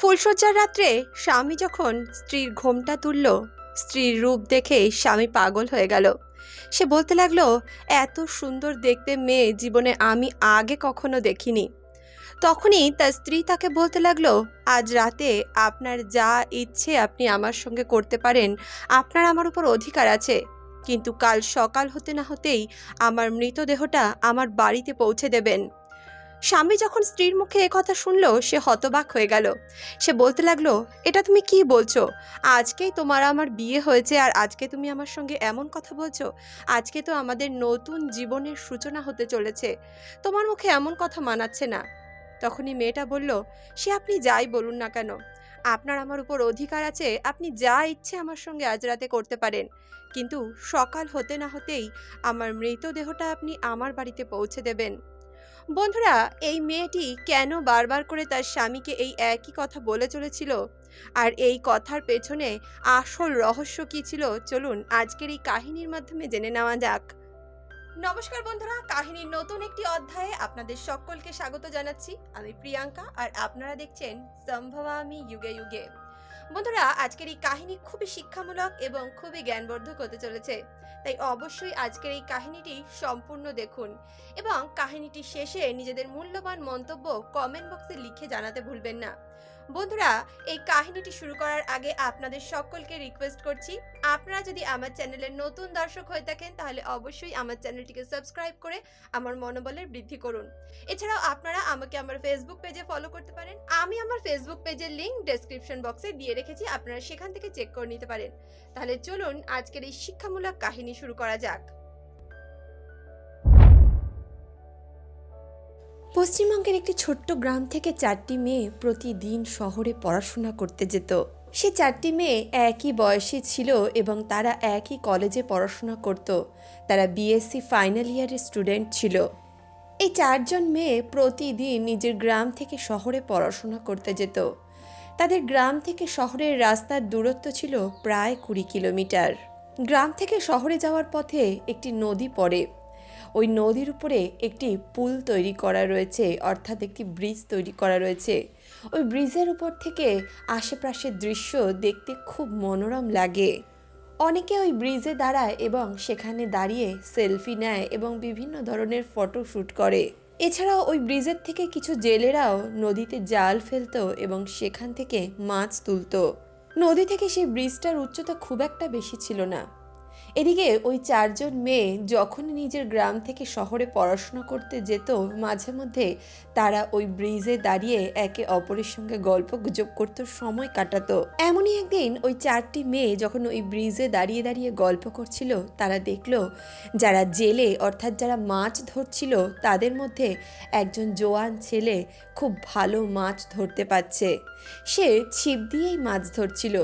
ফুলশয্যার রাত্রে স্বামী যখন স্ত্রীর ঘোমটা তুলল, স্ত্রীর রূপ দেখে স্বামী পাগল হয়ে গেল। সে বলতে লাগল, এত সুন্দর দেখতে মেয়ে জীবনে আমি আগে কখনো দেখিনি। তখনই তার স্ত্রী তাকে বলতে লাগল, আজ রাতে আপনার যা ইচ্ছে আপনি আমার সঙ্গে করতে পারেন, আপনার আমার উপর অধিকার আছে। কিন্তু কাল সকাল হতে না হতেই আমার মৃতদেহটা আমার বাড়িতে পৌঁছে দেবেন। স্বামী যখন স্ত্রীর মুখে কথা শুনলো, সে হতবাক হয়ে গেল। সে বলতে লাগল, এটা তুমি কি বলছো? আজকেই তোমার আমার বিয়ে হয়েছে আর আজকে তুমি আমার সঙ্গে এমন কথা বলছো? আজকে তো আমাদের নতুন জীবনের সূচনা হতে চলেছে। তোমার মুখে এমন কথা মানাচ্ছে না। তখনই মেয়েটা বলল, সে আপনি যাই বলুন না কেন? আপনার আমার উপর অধিকার আছে, আপনি যা ইচ্ছে আমার সঙ্গে আজ রাতে করতে পারেন। কিন্তু সকাল হতে না হতেই আমার মৃতদেহটা আপনি আমার বাড়িতে পৌঁছে দেবেন। বন্ধুরা, এই মেয়েটি কেন বারবার করে তার স্বামীকে এই একই কথা বলে চলেছিল? আর এই কথার পেছনে আসল রহস্য কী ছিল? চলুন আজকের এই কাহিনীর মাধ্যমে জেনে নেওয়া যাক। নমস্কার বন্ধুরা, কাহিনীর নতুন একটি অধ্যায়ে আপনাদের সকলকে স্বাগত জানাচ্ছি। আমি প্রিয়াঙ্কা আর আপনারা দেখছেন সম্ভবামি যুগে যুগে। বন্ধুরা, আজকের এই কাহিনী খুবই শিক্ষামূলক এবং খুবই জ্ঞানবর্ধক হতে চলেছে। তাই অবশ্যই আজকের এই কাহিনীটি সম্পূর্ণ দেখুন এবং কাহিনীটি শেষে নিজেদের মূল্যবান মন্তব্য কমেন্ট বক্সে লিখে জানাতে ভুলবেন না। বন্ধুরা, এই কাহিনীটি শুরু করার আগে আপনাদের সকলকে রিকোয়েস্ট করছি, আপনারা যদি আমার চ্যানেলের নতুন দর্শক হয়ে থাকেন, তাহলে অবশ্যই আমার চ্যানেলটিকে সাবস্ক্রাইব করে আমার মনোবলের বৃদ্ধি করুন। এছাড়াও আপনারা আমাকে আমার ফেসবুক পেজে ফলো করতে পারেন। আমি আমার ফেসবুক পেজের লিঙ্ক ডেসক্রিপশন বক্সে দিয়ে রেখেছি, আপনারা সেখান থেকে চেক করে নিতে পারেন। তাহলে চলুন আজকের এই শিক্ষামূলক কাহিনী শুরু করা যাক। পশ্চিমবঙ্গের একটি ছোট্ট গ্রাম থেকে চারটি মেয়ে প্রতিদিন শহরে পড়াশোনা করতে যেত। সে চারটি মেয়ে একই বয়সী ছিল এবং তারা একই কলেজে পড়াশোনা করত। তারা বিএসসি ফাইনাল ইয়ারের স্টুডেন্ট ছিল। এই চারজন মেয়ে প্রতিদিন নিজের গ্রাম থেকে শহরে পড়াশোনা করতে যেত। তাদের গ্রাম থেকে শহরের রাস্তার দূরত্ব ছিল প্রায় কুড়ি কিলোমিটার। গ্রাম থেকে শহরে যাওয়ার পথে একটি নদী পড়ে। ওই নদীর উপরে একটি পুল তৈরি করা রয়েছে, অর্থাৎ একটি ব্রিজ তৈরি করা রয়েছে। ওই ব্রিজের উপর থেকে আশেপাশের দৃশ্য দেখতে খুব মনোরম লাগে। অনেকে ওই ব্রিজে দাঁড়ায় এবং সেখানে দাঁড়িয়ে সেলফি নেয় এবং বিভিন্ন ধরনের ফটো শ্যুট করে। এছাড়াও ওই ব্রিজের থেকে কিছু জেলেরাও নদীতে জাল ফেলতো এবং সেখান থেকে মাছ তুলতো। নদী থেকে সেই ব্রিজটার উচ্চতা খুব একটা বেশি ছিল না। এদিকে ওই চারজন মেয়ে যখন নিজের গ্রাম থেকে শহরে পড়াশোনা করতে যেত, মাঝে মধ্যে তারা ওই ব্রিজে দাঁড়িয়ে একে অপরের সঙ্গে গল্প গুজব করতে, সময় কাটাতো। এমনই একদিন ওই চারটি মেয়ে যখন ওই ব্রিজে দাঁড়িয়ে দাঁড়িয়ে গল্প করছিল, তারা দেখল যারা জেলে অর্থাৎ যারা মাছ ধরছিল, তাদের মধ্যে একজন জোয়ান ছেলে খুব ভালো মাছ ধরতে পারছে। সে ছিপ দিয়েই মাছ ধরছিল,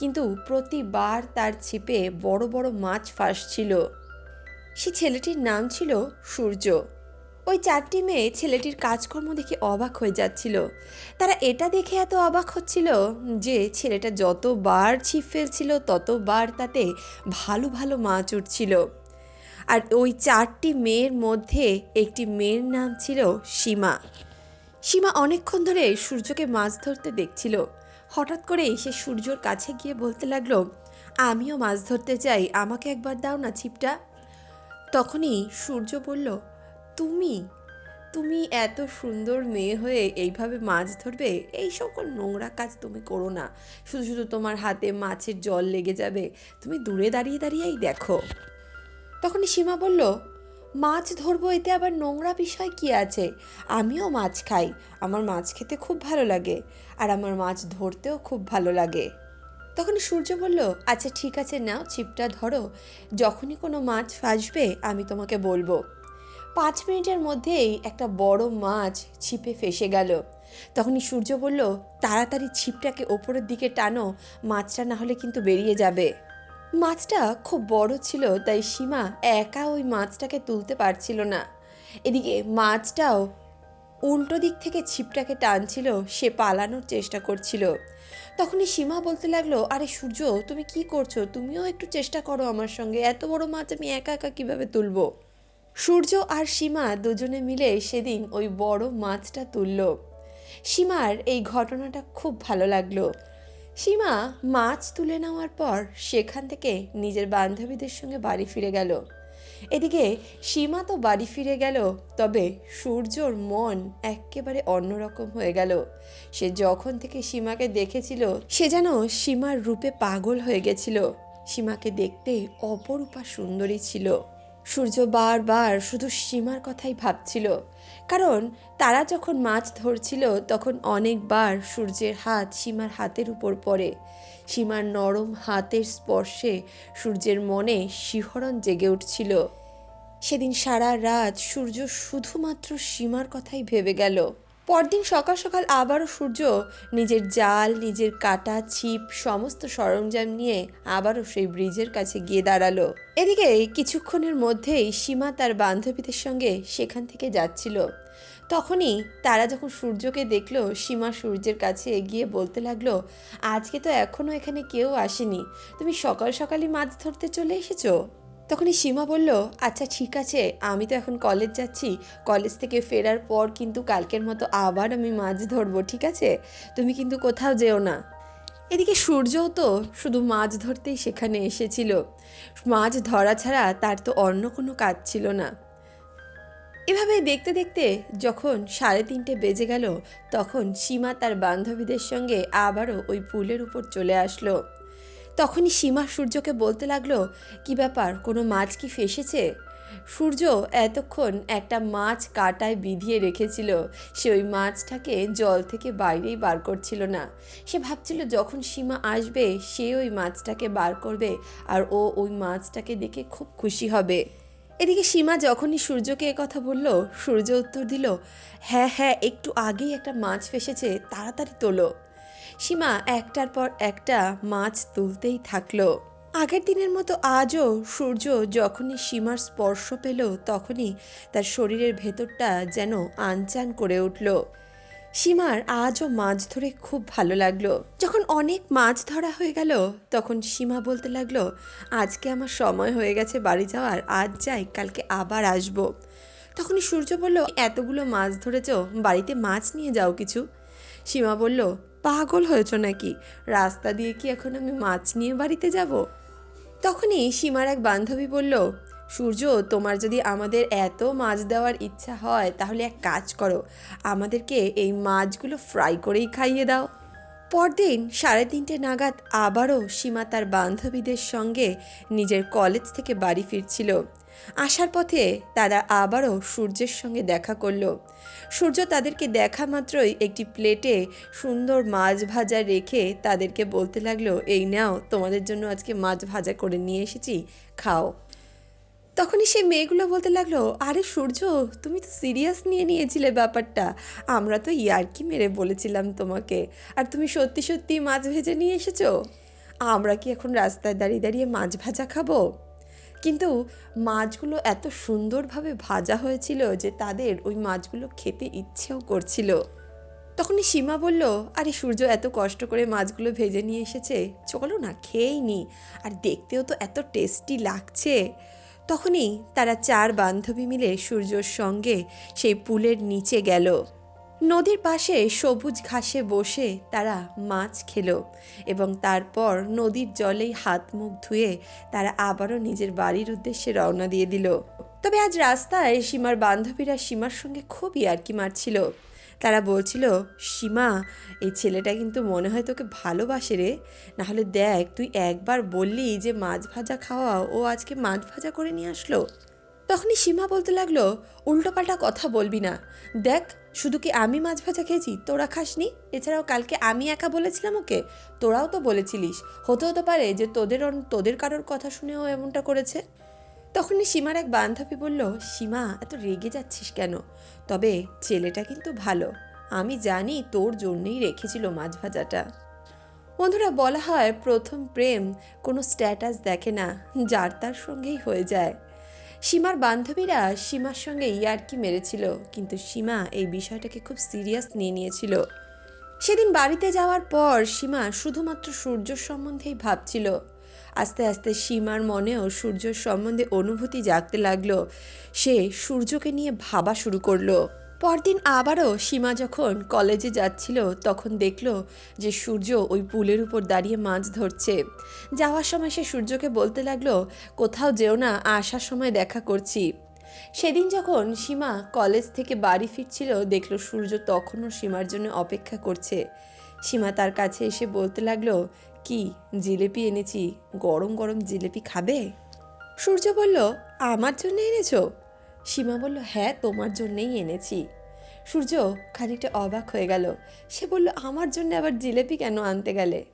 কিন্তু প্রতিবার তার ছিপে বড় বড় মাছ ফাঁসছিল। সে ছেলেটির নাম ছিল সূর্য। ওই চারটি মেয়ে ছেলেটির কাজকর্ম দেখে অবাক হয়ে যাচ্ছিল। তারা এটা দেখে এত অবাক হচ্ছিল যে ছেলেটা যতবার ছিপ ফেলছিল, ততবার তাতে ভালো ভালো মাছ উঠছিল। আর ওই চারটি মেয়ের মধ্যে একটি মেয়ের নাম ছিল সীমা। সীমা অনেকক্ষণ ধরে সূর্যকে মাছ ধরতে দেখছিল। হঠাৎ করে সে সূর্যর কাছে গিয়ে বলতে লাগল, আমিও মাছ ধরতে চাই, আমাকে একবার দাও না ছিপটা? তখনই সূর্য বলল, তুমি তুমি এত সুন্দর মেয়ে হয়ে এইভাবে মাছ ধরবে? এই সকল নোংরা কাজ তুমি করো না। শুধু শুধু তোমার হাতে মাছের জল লেগে যাবে। তুমি দূরে দাঁড়িয়ে দাঁড়িয়েই দেখো। তখনই সীমা বলল মাছ ধরবো, এতে আবার নোংরা বিষয় কি আছে? আমিও মাছ খাই। আমার মাছ খেতে খুব ভালো লাগে, আর আমার মাছ ধরতেও খুব ভালো লাগে। তখন সূর্য বলল আচ্ছা ঠিক আছে, নাও, ছিপটা ধরো। যখনই কোনো মাছ ফাঁসবে, আমি তোমাকে বলব। পাঁচ মিনিটের মধ্যেই একটা বড় মাছ ছিপে ফেসে গেল। তখনই সূর্য বলল, তাড়াতাড়ি ছিপটাকে ওপরের দিকে টানো, মাছটা না হলে কিন্তু বেরিয়ে যাবে। মাছটা খুব বড় ছিল, তাই সীমা একা ওই মাছটাকে তুলতে পারছিল না। এদিকে মাছটাও উল্টো দিক থেকে ছিপটাকে টানছিল, সে পালানোর চেষ্টা করছিল। তখনই সীমা বলতে লাগল, আরে সূর্য, তুমি কি করছ? তুমিও একটু চেষ্টা করো আমার সঙ্গে, এত বড় মাছ আমি একা একা কীভাবে তুলবো? সূর্য আর সীমা দুজনে মিলে সেদিন ওই বড় মাছটা তুলল। সীমার এই ঘটনাটা খুব ভালো লাগল। সীমা মাছ তুলে নেওয়ার পর সেখান থেকে নিজের বান্ধবীদের সঙ্গে বাড়ি ফিরে গেল। এদিকে সীমা তো বাড়ি ফিরে গেল, তবে সূর্যর মন একেবারে অন্যরকম হয়ে গেল। সে যখন থেকে সীমাকে দেখেছিল, সে যেন সীমার রূপে পাগল হয়ে গেছিল। সীমাকে দেখতে অপরূপা সুন্দরী ছিল। সূর্য বারবার শুধু সীমার কথাই ভাবছিল। কারণ তারা যখন মাছ ধরছিল, তখন অনেকবার সূর্যের হাত সীমার হাতের উপর পড়ে। সীমার নরম হাতের স্পর্শে সূর্যের মনে শিহরণ জেগে উঠছিল। সেদিন সারা রাত সূর্য শুধুমাত্র সীমার কথাই ভেবে গেল। পরদিন সকাল সকাল আবারও সূর্য নিজের জাল, নিজের কাটা, ছিপ, সমস্ত সরঞ্জাম নিয়ে আবারও সেই ব্রিজের কাছে গিয়ে দাঁড়াল। এদিকে কিছুক্ষণের মধ্যেই সীমা তার বান্ধবীদের সঙ্গে সেখান থেকে যাচ্ছিল। তখনই তারা যখন সূর্যকে দেখল, সীমা সূর্যের কাছে এগিয়ে বলতে লাগল, আজকে তো এখনও এখানে কেউ আসেনি। তুমি সকাল সকালই মাছ ধরতে চলে এসেছ? তখনই সীমা বলল আচ্ছা ঠিক আছে, আমি তো এখন কলেজ যাচ্ছি। কলেজ থেকে ফেরার পর কিন্তু কালকের মতো আবার আমি মাছ ধরবো, ঠিক আছে? তুমি কিন্তু কোথাও যেও না। এদিকে সূর্যও তো শুধু মাছ ধরতেই সেখানে এসেছিল। মাছ ধরা ছাড়া তার তো অন্য কোনো কাজ ছিল না। এভাবে দেখতে দেখতে যখন সাড়ে তিনটে বেজে গেল, তখন সীমা তার বান্ধবীদের সঙ্গে আবারও ওই পুলের উপর চলে আসলো। তখনই সীমা সূর্যকে বলতে লাগল, কি ব্যাপার, কোনো মাছ কি ফেসেছে? সূর্য এতক্ষণ একটা মাছ কাটায় বিধিয়ে রেখেছিল। সে ওই মাছটাকে জল থেকে বাইরেই বার করছিল না। সে ভাবছিল, যখন সীমা আসবে, সে ওই মাছটাকে বার করবে আর ও ওই মাছটাকে দেখে খুব খুশি হবে। এদিকে সীমা যখনই সূর্যকে কথা বলল, সূর্য উত্তর দিল হ্যাঁ হ্যাঁ একটু আগেই একটা মাছ ফেসেছে, তাড়াতাড়ি তোলো। সীমা একটার পর একটা মাছ তুলতেই থাকল। আগের দিনের মতো আজও সূর্য যখনই সীমার স্পর্শ পেল, তখনই তার শরীরের ভেতরটা যেন আনচান করে উঠল। সীমার আজও মাছ ধরে খুব ভালো লাগল। যখন অনেক মাছ ধরা হয়ে গেল, তখন সীমা বলতে লাগল, আজকে আমার সময় হয়ে গেছে, বাড়ি যাওয়ার, আজ যাই, কালকে আবার আসব। তখনই সূর্য বলল, এতগুলো মাছ ধরেছ, বাড়িতে মাছ নিয়ে যাও কিছু? সীমা বলল পাগল হয়েছ নাকি? রাস্তা দিয়ে কি এখন আমি মাছ নিয়ে বাড়িতে যাব? তখনই সীমার এক বান্ধবী বলল, সূর্য, তোমার যদি আমাদের এত মাছ দেওয়ার ইচ্ছা হয়, তাহলে এক কাজ করো। আমাদেরকে এই মাছগুলো ফ্রাই করেই খাইয়ে দাও। পরদিন সাড়ে তিনটে নাগাদ আবারও সীমা তার বান্ধবীদের সঙ্গে নিজের কলেজ থেকে বাড়ি ফিরছিল। আসার পথে তারা আবারও সূর্যের সঙ্গে দেখা করল। সূর্য তাদেরকে দেখা মাত্রই একটি প্লেটে সুন্দর মাছ ভাজা রেখে তাদেরকে বলতে লাগল, এই নাও, তোমাদের জন্য আজকে মাছ ভাজা করে নিয়ে এসেছি, খাও। তখনই সে মেয়েগুলো বলতে লাগল, আরে সূর্য, তুমি তো সিরিয়াস নিয়ে নিয়েছিলে ব্যাপারটা। আমরা তো ইয়ার্কি মেরে বলেছিলাম তোমাকে। আর তুমি সত্যি সত্যি মাছ ভেজে নিয়ে এসেছ? আমরা কি এখন রাস্তায় দাঁড়িয়ে দাঁড়িয়ে মাছ ভাজা খাব? কিন্তু মাছগুলো এত সুন্দরভাবে ভাজা হয়েছিল যে তাদের ওই মাছগুলো খেতে ইচ্ছেও করছিল। তখনই সীমা বলল, আরে সূর্য, এত কষ্ট করে মাছগুলো ভেজে নিয়ে এসেছে, চলো না খেয়েই নি। আর দেখতেও তো এত টেস্টি লাগছে। তখনই তারা চার বান্ধবী মিলে সূর্যর সঙ্গে সেই পুলের নিচে গেল। নদীর পাশে সবুজ ঘাসে বসে তারা মাছ খেলো এবং তারপর নদীর জলেই হাত মুখ ধুয়ে তারা আবারও নিজের বাড়ির উদ্দেশ্যে রওনা দিয়ে দিল। তবে আজ রাস্তায় সীমার বান্ধবীরা সীমার সঙ্গে খুব ইয়ার্কি মারছিল। তারা বলছিল, সীমা, এই ছেলেটা কিন্তু মনে হয় তোকে ভালোবাসে রে। নাহলে দেখ, তুই একবার বললি যে মাছ ভাজা খাওয়া ও আজকে মাছ ভাজা করে নিয়ে আসলো। তখনই সীমা বলতে লাগল, উল্টোপাল্টা কথা বলবি না। দেখ শুধু কি আমি মাছ ভাজা খেয়েছি? তোরা খাসনি? এছাড়াও কালকে আমি একা বলেছিলাম ওকে। তোরাও তো বলেছিলিস। হতে হতে পারে যে তোদের তোদের কারোর কথা শুনেও এমনটা করেছে। তখনই সীমার এক বান্ধবী বলল, সীমা, এত রেগে যাচ্ছিস কেন? তবে ছেলেটা কিন্তু ভালো। আমি জানি তোর জন্যই রেখেছিল মাছ ভাজাটা। বন্ধুরা, বলা হয় প্রথম প্রেম কোনো স্ট্যাটাস দেখে না, যার তার সঙ্গেই হয়ে যায়। সীমার বান্ধবীরা সীমার সঙ্গে ইয়ার্কি মেরেছিল, কিন্তু সীমা এই বিষয়টাকে খুব সিরিয়াস নিয়ে নিয়েছিল। সেদিন বাড়িতে যাওয়ার পর সীমা শুধুমাত্র সূর্য সম্বন্ধেই ভাবছিল। আস্তে আস্তে সীমার মনেও সূর্যর সম্বন্ধে অনুভূতি জাগতে লাগল। সে সূর্যকে নিয়ে ভাবা শুরু করল। পরদিন আবারও সীমা যখন কলেজে যাচ্ছিল, তখন দেখল যে সূর্য ওই পুলের উপর দাঁড়িয়ে মাছ ধরছে। যাওয়ার সময় সে সূর্যকে বলতে লাগল, কোথাও যেও না, আসার সময় দেখা করছি। সেদিন যখন সীমা কলেজ থেকে বাড়ি ফিরছিল, দেখল সূর্য তখনও সীমার জন্য অপেক্ষা করছে। সীমা তার কাছে এসে বলতে লাগল, কি, জিলেপি এনেছি? গরম গরম জিলেপি খাবে? সূর্য বলল, আমার জন্য এনেছো? সীমা বলল হ্যাঁ তোমার জন্যেই এনেছি। সূর্য খানিকটা অবাক হয়ে গেল। সে বলল, আমার জন্য আবার জিলেপি কেন আনতে গেলে?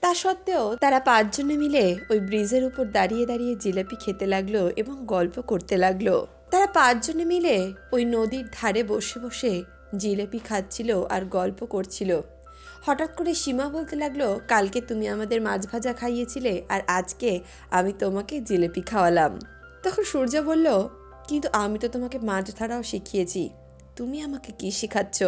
তা সত্ত্বেও তারা পাঁচজনে মিলে ওই ব্রিজের উপর দাঁড়িয়ে দাঁড়িয়ে জিলাপি খেতে লাগল এবং গল্প করতে লাগল। তারা পাঁচজনে মিলে ওই নদীর ধারে বসে বসে জিলেপি খাচ্ছিল আর গল্প করছিল। হঠাৎ করে সীমা বলতে লাগল, কালকে তুমি আমাদের মাছ ভাজা খাইয়েছিলে আর আজকে আমি তোমাকে জিলেপি খাওয়ালাম। তখন সূর্য বলল কিন্তু আমি তো তোমাকে মাছ ধরাও শিখিয়েছি। তুমি আমাকে কি শেখাচ্ছ?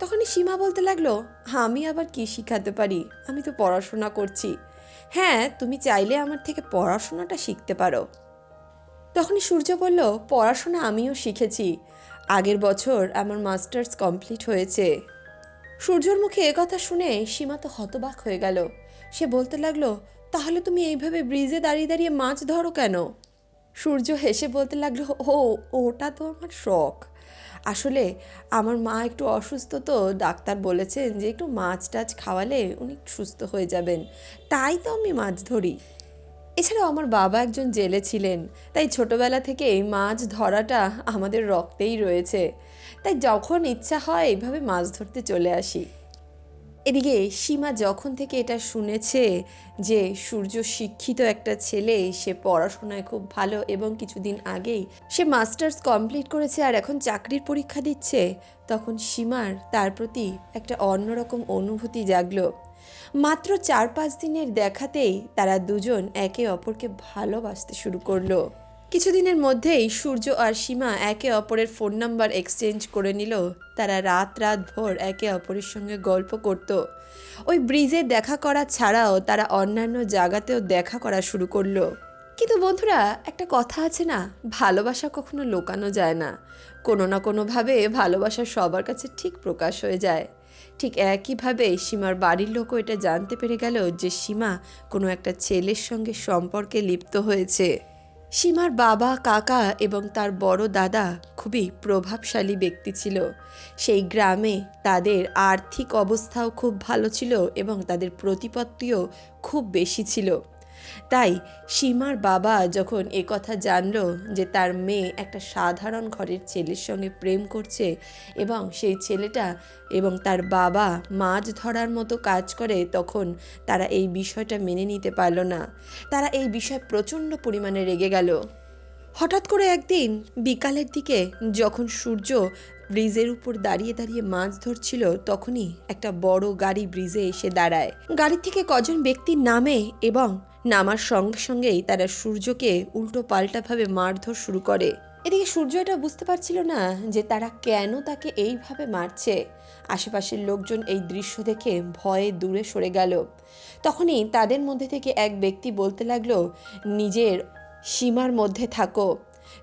তখনই সীমা বলতে লাগল, আমি আবার কি শিখাতে পারি? আমি তো পড়াশোনা করছি। হ্যাঁ তুমি চাইলে আমার থেকে পড়াশোনাটা শিখতে পারো। তখনই সূর্য বলল, পড়াশোনা আমিও শিখেছি। আগের বছর আমার মাস্টার্স কমপ্লিট হয়েছে। সূর্যর মুখে কথা শুনে সীমা তো হতবাক হয়ে গেল। সে বলতে লাগল, তাহলে তুমি এইভাবে ব্রিজে দাঁড়িয়ে দাঁড়িয়ে মাছ ধরো কেন? সূর্য হেসে বলতে লাগল, ও, ওটা তো আমার শখ। আসলে আমার মা একটু অসুস্থ তো, ডাক্তার বলেছেন যে একটু মাছ টাছ খাওয়ালে উনি সুস্থ হয়ে যাবেন। তাই তো আমি মাছ ধরি। এছাড়াও আমার বাবা একজন জেলে ছিলেন, তাই ছোটবেলা থেকেই মাছ ধরাটা আমাদের রক্তেই রয়েছে। তাই যখন ইচ্ছা হয় এইভাবে মাছ ধরতে চলে আসি। এদিকে সীমা যখন থেকে এটা শুনেছে যে সূর্য শিক্ষিত একটা ছেলে, সে পড়াশোনায় খুব ভালো এবং কিছুদিন আগেই সে মাস্টার্স কমপ্লিট করেছে আর এখন চাকরির পরীক্ষা দিচ্ছে, তখন সীমার তার প্রতি একটা অন্যরকম অনুভূতি জাগলো। মাত্র চার পাঁচ দিনের দেখাতেই তারা দুজন একে অপরকে ভালোবাসতে শুরু করল। কিছুদিনের মধ্যেই সূর্য আর সীমা একে অপরের ফোন নাম্বার এক্সচেঞ্জ করে নিল। তারা রাত রাত ভোর একে অপরের সঙ্গে গল্প করত। ওই ব্রিজে দেখা করা ছাড়াও তারা অন্যান্য জায়গাতেও দেখা করা শুরু করল। কিন্তু বন্ধুরা, একটা কথা আছে না, ভালোবাসা কখনো লোকানো যায় না। কোনো না কোনোভাবে ভালোবাসা সবার কাছে ঠিক প্রকাশ হয়ে যায়। ঠিক একইভাবে সীমার বাড়ির লোকও এটা জানতে পেরে গেল যে সীমা কোনো একটা ছেলের সঙ্গে সম্পর্কে লিপ্ত হয়েছে। সীমার বাবা, কাকা এবং তার বড় দাদা খুবই প্রভাবশালী ব্যক্তি ছিল। সেই গ্রামে তাদের আর্থিক অবস্থাও খুব ভালো ছিল এবং তাদের প্রতিপত্তিও খুব বেশি ছিল। তাই সীমার বাবা যখন এ কথা জানল যে তার মেয়ে একটা সাধারণ ঘরের ছেলের সঙ্গে প্রেম করছে এবং সেই ছেলেটা এবং তার বাবা মাছ ধরার মতো কাজ করে, তখন তারা এই বিষয়টা মেনে নিতে পারল না। তারা এই বিষয়ে প্রচণ্ড পরিমাণে রেগে গেল। হঠাৎ করে একদিন বিকালের দিকে যখন সূর্য ব্রিজের উপর দাঁড়িয়ে দাঁড়িয়ে মাছ ধরছিল, তখনই একটা বড় গাড়ি ব্রিজে এসে দাঁড়ায়। গাড়ি থেকে কজন ব্যক্তি নামে এবং নামার সঙ্গে সঙ্গেই তারা সূর্যকে উল্টো পাল্টাভাবে মারধর শুরু করে। এদিকে সূর্য এটা বুঝতে পারছিল না যে তারা কেন তাকে এইভাবে মারছে। আশেপাশের লোকজন এই দৃশ্য দেখে ভয়ে দূরে সরে গেল। তখনই তাদের মধ্যে থেকে এক ব্যক্তি বলতে লাগল, নিজের সীমার মধ্যে থাকো।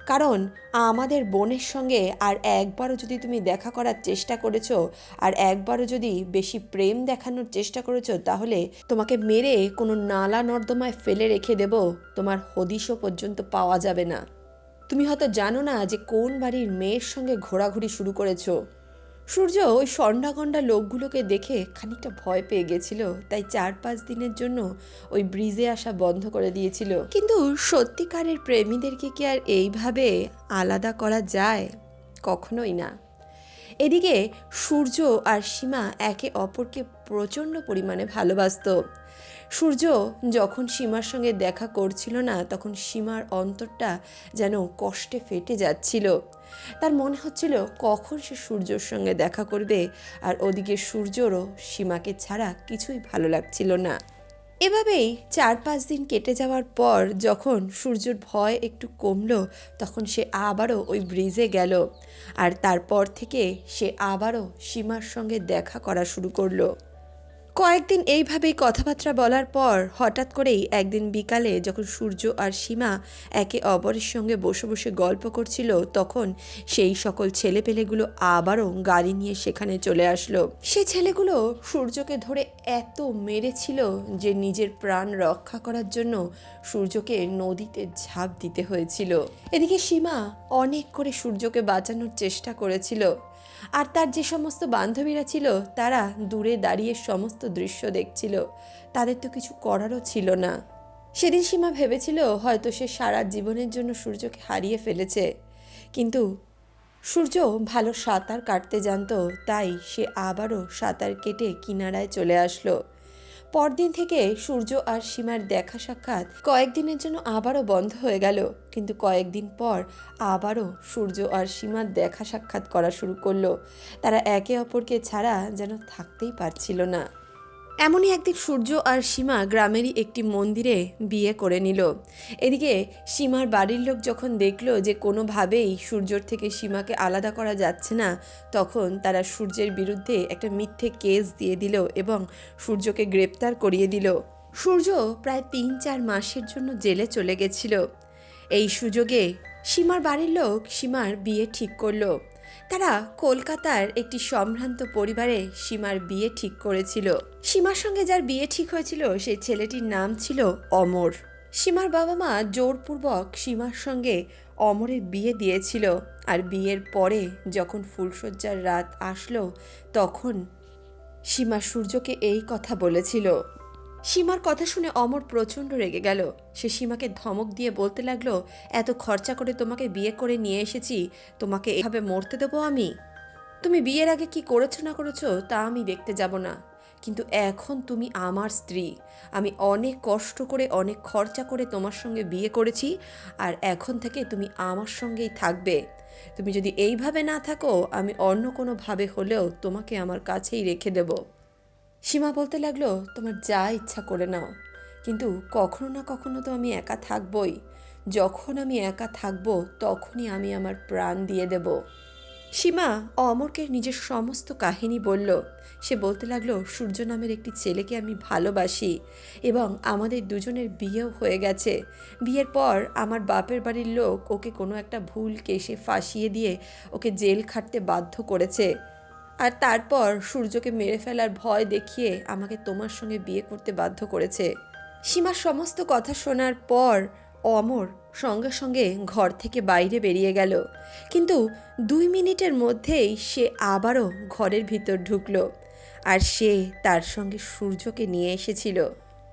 কারণ আমাদের বোনের সঙ্গে আর একবারও যদি তুমি দেখা করার চেষ্টা করেছ, আর একবারও যদি বেশি প্রেম দেখানোর চেষ্টা করেছ, তাহলে তোমাকে মেরে কোনো নালা নর্দমায় ফেলে রেখে দেব। তোমার হদিশও পর্যন্ত পাওয়া যাবে না। তুমি হয়তো জানো না যে কোন বাড়ির মেয়ের সঙ্গে ঘোরাঘুরি শুরু করেছ। সূর্য ওই স্বর্ণাগণ্ডা লোকগুলোকে দেখে খানিকটা ভয় পেয়ে গেছিল, তাই চার পাঁচ দিনের জন্য ওই ব্রিজে আসা বন্ধ করে দিয়েছিল। কিন্তু সত্যিকারের প্রেমীদেরকে কি আর এইভাবে আলাদা করা যায়? কখনোই না। এদিকে সূর্য আর সীমা একে অপরকে প্রচণ্ড পরিমাণে ভালোবাসত। সূর্য যখন সীমার সঙ্গে দেখা করছিল না, তখন সীমার অন্তরটা যেন কষ্টে ফেটে যাচ্ছিল। তার মনে হচ্ছিল কখন সে সূর্যর সঙ্গে দেখা করবে, আর ওদিকে সূর্যরও সীমাকে ছাড়া কিছুই ভালো লাগছিল না। এভাবেই চার পাঁচ দিন কেটে যাওয়ার পর যখন সূর্যর ভয় একটু কমলো, তখন সে আবারও ওই ব্রিজে গেল, আর তারপর থেকে সে আবারও সীমার সঙ্গে দেখা করা শুরু করল। কয়েকদিন এইভাবেই কথাবার্তা বলার পর হঠাৎ করেই একদিন বিকালে যখন সূর্য আর সীমা একে অপরের সঙ্গে বসে বসে গল্প করছিল, তখন সেই সকল ছেলেপেলেগুলো আবারও গাড়ি নিয়ে সেখানে চলে আসলো। সে ছেলেগুলো সূর্যকে ধরে এত মেরেছিল যে নিজের প্রাণ রক্ষা করার জন্য সূর্যকে নদীতে ঝাঁপ দিতে হয়েছিল। এদিকে সীমা অনেক করে সূর্যকে বাঁচানোর চেষ্টা করেছিল। আর তার যে সমস্ত বান্ধবীরা ছিল, তারা দূরে দাঁড়িয়ে সমস্ত দৃশ্য দেখছিল। তাদের তো কিছু করারও ছিল না। সেদিন সীমা ভেবেছিল, হয়তো সে সারা জীবনের জন্য সূর্যকে হারিয়ে ফেলেছে। কিন্তু সূর্য ভালো সাঁতার কাটতে জানত, তাই সে আবারও সাঁতার কেটে কিনারায় চলে আসলো। পরদিন থেকে সূর্য আর সীমার দেখা সাক্ষাৎ কয়েকদিনের জন্য আবারও বন্ধ হয়ে গেল। কিন্তু কয়েকদিন পর আবারও সূর্য আর সীমার দেখা সাক্ষাৎ করা শুরু করল। তারা একে অপরকে ছাড়া যেন থাকতেই পারছিল না। এমনই একদিন সূর্য আর সীমা গ্রামেরই একটি মন্দিরে বিয়ে করে নিল। এদিকে সীমার বাড়ির লোক যখন দেখল যে কোনোভাবেই সূর্যর থেকে সীমাকে আলাদা করা যাচ্ছে না, তখন তারা সূর্যের বিরুদ্ধে একটা মিথ্যে কেস দিয়ে দিল এবং সূর্যকে গ্রেপ্তার করিয়ে দিল। সূর্য প্রায় তিন চার মাসের জন্য জেলে চলে গেছিল। এই সুযোগে সীমার বাড়ির লোক সীমার বিয়ে ঠিক করল। তারা কলকাতার একটি সম্ভ্রান্ত পরিবারে সীমার বিয়ে ঠিক করেছিল। সীমার সঙ্গে যার বিয়ে ঠিক হয়েছিল, সেই ছেলেটির নাম ছিল অমর। সীমার বাবা মা জোরপূর্বক সীমার সঙ্গে অমরের বিয়ে দিয়েছিল আর বিয়ের পরে যখন ফুলশয্যার রাত আসলো, তখন সীমা সূর্যকে এই কথা বলেছিল সীমার কথা শুনে অমর প্রচণ্ড রেগে গেল। সে সীমাকে ধমক দিয়ে বলতে লাগল, এত খরচা করে তোমাকে বিয়ে করে নিয়ে এসেছি, তোমাকে এভাবে মরতে দেবো আমি? তুমি বিয়ের আগে কি করেছ না করেছ তা আমি দেখতে যাব না। কিন্তু এখন তুমি আমার স্ত্রী। আমি অনেক কষ্ট করে, অনেক খরচা করে তোমার সঙ্গে বিয়ে করেছি, আর এখন থেকে তুমি আমার সঙ্গেই থাকবে। তুমি যদি এইভাবে না থাকো, আমি অন্য কোনোভাবে হলেও তোমাকে আমার কাছেই রেখে দেবো। সীমা বলতে লাগল, তোমার যা ইচ্ছা করে নাও। কিন্তু কখনো না কখনো তো আমি একা থাকবই। যখন আমি একা থাকব, তখনই আমি আমার প্রাণ দিয়ে দেব। সীমা অমরকে নিজের সমস্ত কাহিনী বলল। সে বলতে লাগল, সূর্য নামের একটি ছেলেকে আমি ভালোবাসি এবং আমাদের দুজনের বিয়েও হয়ে গেছে। বিয়ের পর আমার বাপের বাড়ির লোক ওকে কোনো একটা ভুল কেসে ফাঁসিয়ে দিয়ে ওকে জেল খাটতে বাধ্য করেছে। আর তারপর সূর্যকে মেরে ফেলার ভয় দেখিয়ে আমাকে তোমার সঙ্গে বিয়ে করতে বাধ্য করেছে। সীমার সমস্ত কথা শোনার পর অমর সঙ্গে সঙ্গে ঘর থেকে বাইরে বেরিয়ে গেল। কিন্তু দুই মিনিটের মধ্যেই সে আবারও ঘরের ভিতর ঢুকলো আর সে তার সঙ্গে সূর্যকে নিয়ে এসেছিল।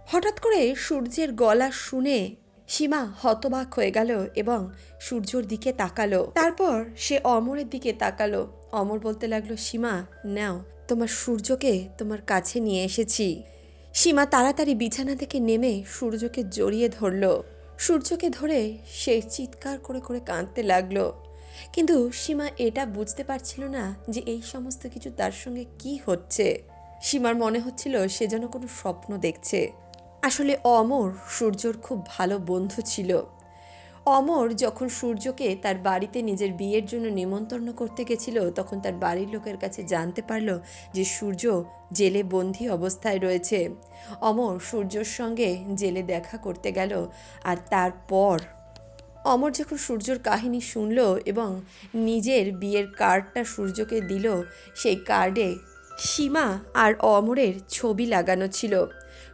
হঠাৎ করে সূর্যের গলা শুনে সীমা হতবাক হয়ে গেল এবং সূর্যর দিকে তাকালো। তারপর সে অমরের দিকে তাকালো। অমর বলতে লাগল, সীমা, নাও, তোমার সূর্যকে তোমার কাছে নিয়ে এসেছি। সীমা তাড়াতাড়ি বিছানা থেকে নেমে সূর্যকে জড়িয়ে ধরলো। সূর্যকে ধরে সে চিৎকার করে করে কাঁদতে লাগল। কিন্তু সীমা এটা বুঝতে পারছিল না যে এই সমস্ত কিছু তার সঙ্গে কি হচ্ছে। সীমার মনে হচ্ছিল সে যেন কোনো স্বপ্ন দেখছে। আসলে অমর সূর্যর খুব ভালো বন্ধু ছিল। অমর যখন সূর্যকে তার বাড়িতে নিজের বিয়ের জন্য নিমন্ত্রণ করতে গেছিল, তখন তার বাড়ির লোকের কাছে জানতে পারল যে সূর্য জেলে বন্দি অবস্থায় রয়েছে। অমর সূর্যর সঙ্গে জেলে দেখা করতে গেল আর তারপর অমর যখন সূর্যর কাহিনী শুনল এবং নিজের বিয়ের কার্ডটা সূর্যকে দিল, সেই কার্ডে সীমা আর অমরের ছবি লাগানো ছিল।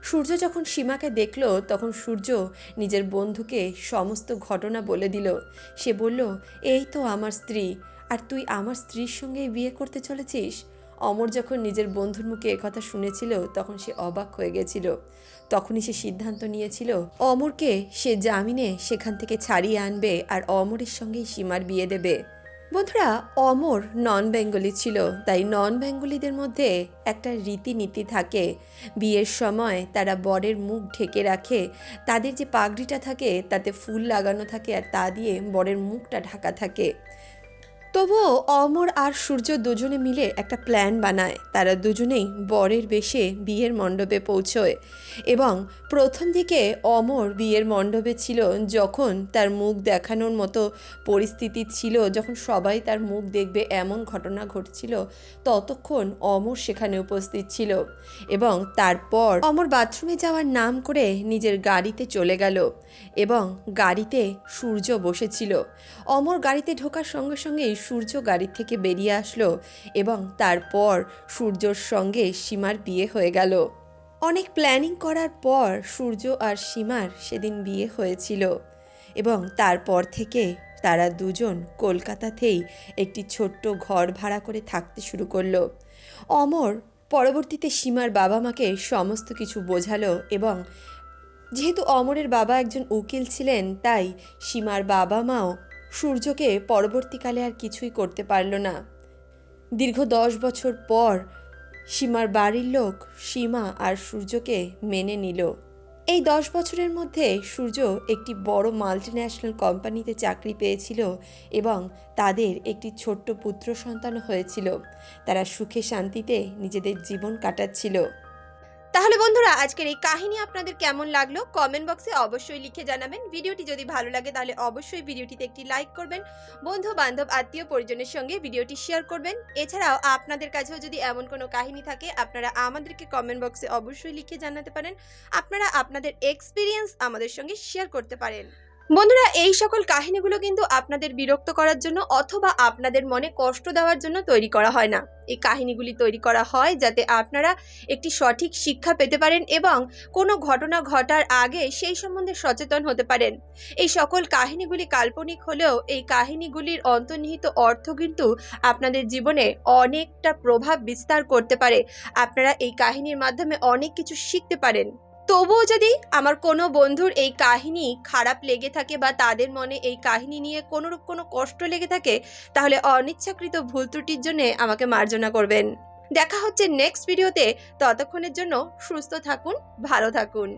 সূর্য যখন সীমাকে দেখল, তখন সূর্য নিজের বন্ধুকে সমস্ত ঘটনা বলে দিল। সে বলল, এই তো আমার স্ত্রী। আর তুই আমার স্ত্রীর সঙ্গেই বিয়ে করতে চলেছিস? অমর যখন নিজের বন্ধুর মুখে একথা শুনেছিল, তখন সে অবাক হয়ে গেছিল। তখনই সে সিদ্ধান্ত নিয়েছিল, অমরকে সে জামিনে সেখান থেকে ছাড়িয়ে আনবে, আর অমরের সঙ্গেই সীমার বিয়ে দেবে। বন্ধুরা, অমর নন বেঙ্গলি ছিল, তাই নন বেঙ্গলিদের মধ্যে একটা রীতিনীতি থাকে। বিয়ের সময় তারা বরের মুখ ঢেকে রাখে, তাদের যে পাগড়িটা থাকে, তাতে ফুল লাগানো থাকে আর তা দিয়ে বরের মুখটা ঢাকা থাকে। তবুও অমর আর সূর্য দুজনে মিলে একটা প্ল্যান বানায়। তারা দুজনেই বরের বেশে বিয়ের মণ্ডপে পৌঁছয় এবং প্রথম দিকে অমর বিয়ের মণ্ডপে ছিল যখন তার মুখ দেখানোর মতো পরিস্থিতি ছিল, যখন সবাই তার মুখ দেখবে এমন ঘটনা ঘটছিল, ততক্ষণ অমর সেখানে উপস্থিত ছিল এবং তারপর অমর বাথরুমে যাওয়ার নাম করে নিজের গাড়িতে চলে গেল এবং গাড়িতে সূর্য বসেছিল। অমর গাড়িতে ঢোকার সঙ্গে সঙ্গেই সূর্য গাড়ি থেকে বেরিয়ে আসলো এবং তারপর সূর্যর সঙ্গে সীমার বিয়ে হয়ে গেল। অনেক প্ল্যানিং করার পর সূর্য আর সীমার সেদিন বিয়ে হয়েছিল এবং তারপর থেকে তারা দুজন কলকাতাতেই একটি ছোট্ট ঘর ভাড়া করে থাকতে শুরু করল। অমর পরবর্তীতে সীমার বাবা মাকে সমস্ত কিছু বোঝালো এবং যেহেতু অমরের বাবা একজন উকিল ছিলেন, তাই সীমার বাবা মাও সূর্যকে পরবর্তীকালে আর কিছুই করতে পারল না। দীর্ঘ দশ বছর পর সীমার বাড়ির লোক সীমা আর সূর্যকে মেনে নিল। এই দশ বছরের মধ্যে সূর্য একটি বড় মাল্টিন্যাশনাল কোম্পানিতে চাকরি পেয়েছিল এবং তাদের একটি ছোট্ট পুত্র সন্তান হয়েছিল। তারা সুখে শান্তিতে নিজেদের জীবন কাটাচ্ছিল। তাহলে বন্ধুরা, আজকের এই কাহিনী আপনাদের কেমন লাগল? কমেন্ট বক্সে অবশ্যই লিখে জানাবেন। ভিডিওটি যদি ভালো লাগে, তাহলে অবশ্যই ভিডিওটিতে একটি লাইক করবেন। বন্ধু বান্ধব আত্মীয় পরিজনের সঙ্গে ভিডিওটি শেয়ার করবেন। এছাড়াও আপনাদের কাছেও যদি এমন কোনো কাহিনী থাকে, আপনারা আমাদেরকে কমেন্ট বক্সে অবশ্যই লিখে জানাতে পারেন। আপনারা আপনাদের এক্সপিরিয়েন্স আমাদের সঙ্গে শেয়ার করতে পারেন। বন্ধুরা, এই সকল কাহিনীগুলো কিন্তু আপনাদের বিরক্ত করার জন্য অথবা আপনাদের মনে কষ্ট দেওয়ার জন্য তৈরি করা হয় না। এই কাহিনীগুলি তৈরি করা হয় যাতে আপনারা একটি সঠিক শিক্ষা পেতে পারেন এবং কোনো ঘটনা ঘটার আগে সেই সম্বন্ধে সচেতন হতে পারেন। এই সকল কাহিনীগুলি কাল্পনিক হলেও এই কাহিনীগুলির অন্তর্নিহিত অর্থ কিন্তু আপনাদের জীবনে অনেকটা প্রভাব বিস্তার করতে পারে। আপনারা এই কাহিনীর মাধ্যমে অনেক কিছু শিখতে পারেন। তবুও যদি আমার কোনো বন্ধুর এই কাহিনী খারাপ লেগে থাকে বা তাদের মনে এই কাহিনী নিয়ে কোনোরূপ কোনো কষ্ট লেগে থাকে, তাহলে অনিচ্ছাকৃত ভুল ত্রুটির জন্য আমাকে মার্জনা করবেন। দেখা হচ্ছে নেক্সট ভিডিওতে ততক্ষণের জন্য সুস্থ থাকুন, ভালো থাকুন।